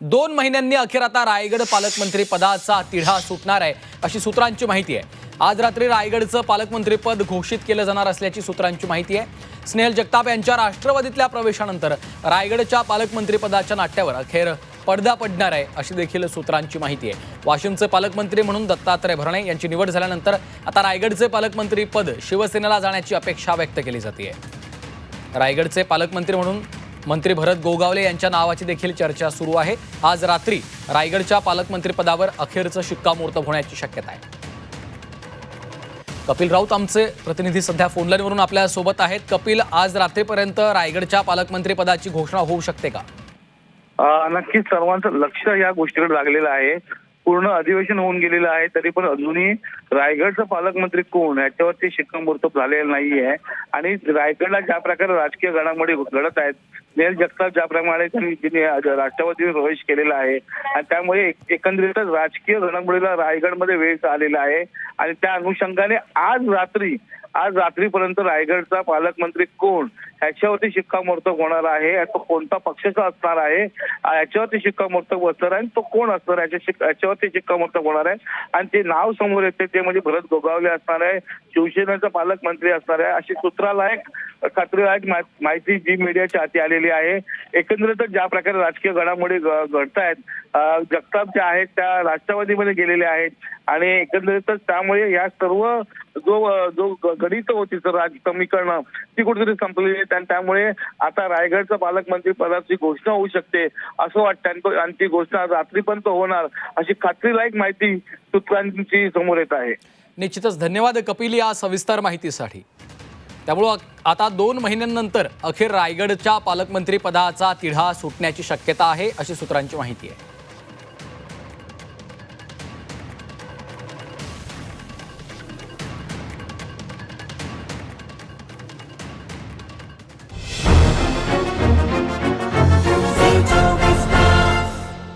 दोन महिन्यांनी अखेर आता रायगड पालकमंत्री पदाचा तिढा सुटणार आहे अशी सूत्रांची माहिती आहे. आज रात्री रायगडचं पालकमंत्रीपद घोषित केलं जाणार असल्याची सूत्रांची माहिती आहे. स्नेहल जगताप यांच्या राष्ट्रवादीतल्या प्रवेशानंतर रायगडच्या पालकमंत्रीपदाच्या नाट्यावर अखेर पडदा पडणार आहे अशी देखील सूत्रांची माहिती आहे. वाशिमचे पालकमंत्री म्हणून दत्तात्रय भरणे यांची निवड झाल्यानंतर आता रायगडचे पालकमंत्री पद शिवसेनेला जाण्याची अपेक्षा व्यक्त केली जाते. रायगडचे पालकमंत्री म्हणून मंत्री भरत गोगावले यांच्या नावाची देखील चर्चा सुरू आहे. आज रात्री रायगडच्या पालकमंत्रीपदावर अखेरचं शिक्कामोर्तब होण्याची शक्यता आहे. कपिल राऊत आमचे प्रतिनिधी सध्या फोनलाईनवरून आपल्यासोबत आहेत. कपिल आज रात्रीपर्यंत रायगडच्या पालकमंत्रीपदाची घोषणा होऊ शकते का? नक्कीच सर्वांचं लक्ष या गोष्टीकडे लागलेलं आहे. पूर्ण अधिवेशन होऊन गेलेलं आहे तरी पण अजूनही रायगडचा पालकमंत्री कोण? याच्यावरती शिक्कामोर्तब झालेलं नाहीये. आणि रायगडला ज्या प्रकारे राजकीय घडामोडी घडत आहेत नेल जगताप ज्याप्रमाणे त्यांनी राष्ट्रवादीने प्रवेश केलेला आहे आणि त्यामुळे एकंदरीतच राजकीय घडामोडीला रायगडमध्ये वेळ आलेला आहे. आणि त्या अनुषंगाने आज रात्री आज रात्रीपर्यंत रायगडचा पालकमंत्री कोण? ह्याच्यावरती शिक्कामोर्तब होणार आहे. तो कोणता पक्षाचा असणार आहे? याच्यावरती शिक्कामोर्तब असणार आहे. आणि तो कोण असणार याच्या याच्यावरती शिक्कामोर्तब होणार आहे. आणि ते नाव समोर येते. ते म्हणजे भरत गोगावले असणार आहे. शिवसेनेचा पालकमंत्री असणार आहे. अशी सूत्रालायक खात्रीलायक माहिती जी मीडियाच्या हाती आलेली आहे. एकंदरीतच ज्या प्रकारे राजकीय घडामोडी घडत आहेत जगताप ज्या आहेत त्या राष्ट्रवादीमध्ये गेलेल्या आहेत. आणि एकंदरीतच त्यामुळे या सर्व जो जो गणित होती सर राज समीकरणं ती कुठेतरी संपलेली आहेत. आणि त्यामुळे आता रायगडचं पालकमंत्री पदाची घोषणा होऊ शकते असं वाटतं. आणि ती घोषणा रात्रीपर्यंत होणार. अशी खात्रीलायक माहिती सूत्रांची समोर येत आहे. निश्चितच धन्यवाद कपिल या सविस्तर माहितीसाठी. त्यामुळं आता दोन महिन्यांनंतर अखेर रायगडच्या पालकमंत्री पदाचा तिढा सुटण्याची शक्यता आहे अशी सूत्रांची माहिती आहे.